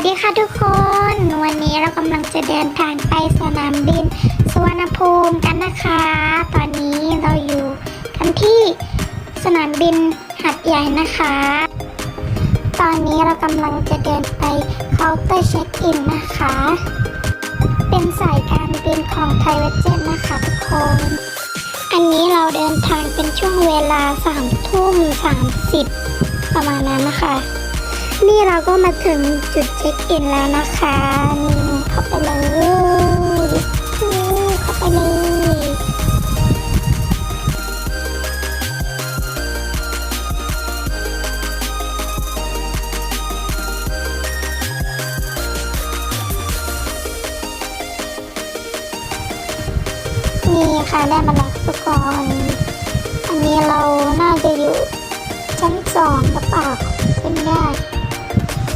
วัสดีค่ะทุกคน วันนี้เรากำลังจะเดินทางไปสนามบินสุวรรณภูมิกันนะคะ ตอนนี้เราอยู่กันที่สนามบินหัดใหญ่นะคะ ตอนนี้เรากำลังจะเดินไปเคาน์เตอร์เช็คอินนะคะ เป็นสายการบินของไทยเวเจ็ตนะคะทุกคน อันนี้เราเดินทางเป็นช่วงเวลา3ทุ่ม30 ประมาณนั้นนะคะ นี่เราก็มาถึงจุดเช็คอินแล้วนะคะนี่เข้าไปเลยเข้าไปเลยนี่ค่ะได้มาแล้วทุกคนอันนี้เราน่าจะอยู่ชั้นสองหรือเปล่า